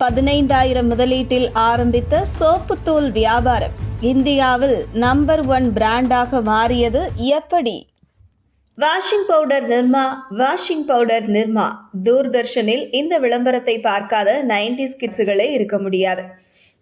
பதினைந்தாயிரம் முதலீட்டில் ஆரம்பித்த சோப்புத்தூள் வியாபாரம் இந்தியாவில் நம்பர் ஒன் பிராண்டாக மாறியது எப்படி? Washing powder Nirma washing powder Nirma. தூர்தர்ஷனில் இந்த விளம்பரத்தை பார்க்காத நைன்டிஸ் கிட்ஸுகளே இருக்க முடியாது.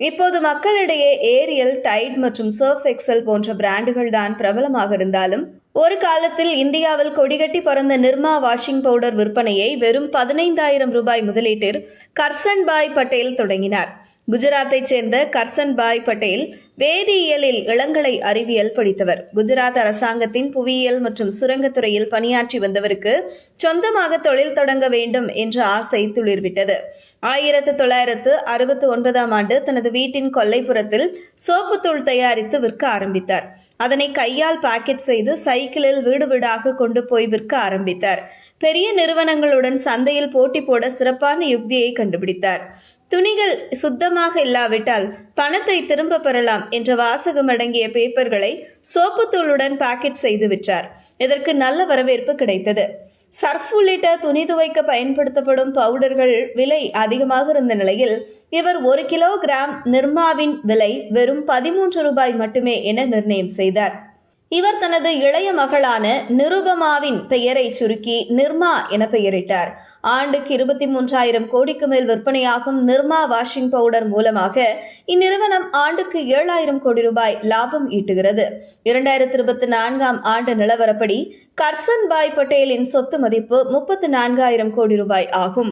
இப்போது மக்களிடையே ஏரியல் டைட் மற்றும் சர்ஃப் எக்ஸல் போன்ற பிராண்டுகள் தான் பிரபலமாக இருந்தாலும் ஒரு காலத்தில் இந்தியாவில் கொடிகட்டி பறந்த நிர்மா வாஷிங் பவுடர் விற்பனையை வெறும் பதினைந்தாயிரம் ரூபாய் முதலீட்டில் கர்சன்பாய் பட்டேல் தொடங்கினார். குஜராத்தைச் சேர்ந்த கர்சன்பாய் பட்டேல் வேதியியலில் இளங்கலை அறிவியல் படித்தவர். குஜராத் அரசாங்கத்தின் புவியியல் மற்றும் சுரங்கத்துறையில் பணியாற்றி வந்தவருக்கு சொந்தமாக தொழில் தொடங்க வேண்டும் என்ற ஆசை துளிர்விட்டது. ஆயிரத்து தொள்ளாயிரத்து அறுபத்தி ஒன்பதாம் ஆண்டு தனது வீட்டின் கொல்லைப்புறத்தில் சோப்புத்தூள் தயாரித்து விற்க ஆரம்பித்தார். அதனை கையால் பாக்கெட் செய்து சைக்கிளில் வீடு வீடாக கொண்டு போய் விற்க ஆரம்பித்தார். பெரிய நிறுவனங்களுடன் சந்தையில் போட்டி போட சிறப்பான யுக்தியை கண்டுபிடித்தார். துணிகள் சுத்தமாக இல்லாவிட்டால் பணத்தை திரும்ப பெறலாம் என்ற வாசகம் அடங்கிய பேப்பர்களை சோப்புத்தூளுடன் பாக்கெட் செய்து விற்றார். இதற்கு நல்ல வரவேற்பு கிடைத்தது. சர்ஃப் உள்ளிட்ட துணி துவைக்க பயன்படுத்தப்படும் பவுடர்கள் விலை அதிகமாக இருந்த நிலையில் இவர் ஒரு கிலோகிராம் நிர்மாவின் விலை வெறும் பதிமூன்று ரூபாய் மட்டுமே என நிர்ணயம் செய்தார். இவர் தனது இளைய மகளான நிருபமாவின் பெயரை சுருக்கி நிர்மா என பெயரிட்டார். ஆண்டுக்கு இருபத்தி மூன்றாயிரம் கோடிக்கு மேல் விற்பனையாகும் நிர்மா வாஷிங் பவுடர் மூலமாக இந்நிறுவனம் ஆண்டுக்கு ஏழாயிரம் கோடி ரூபாய் லாபம் ஈட்டுகிறது. இரண்டாயிரத்தி இருபத்தி நான்காம் ஆண்டு நிலவரப்படி கர்சன் பாய் பட்டேலின் சொத்து மதிப்பு முப்பத்து நான்காயிரம் கோடி ரூபாய் ஆகும்.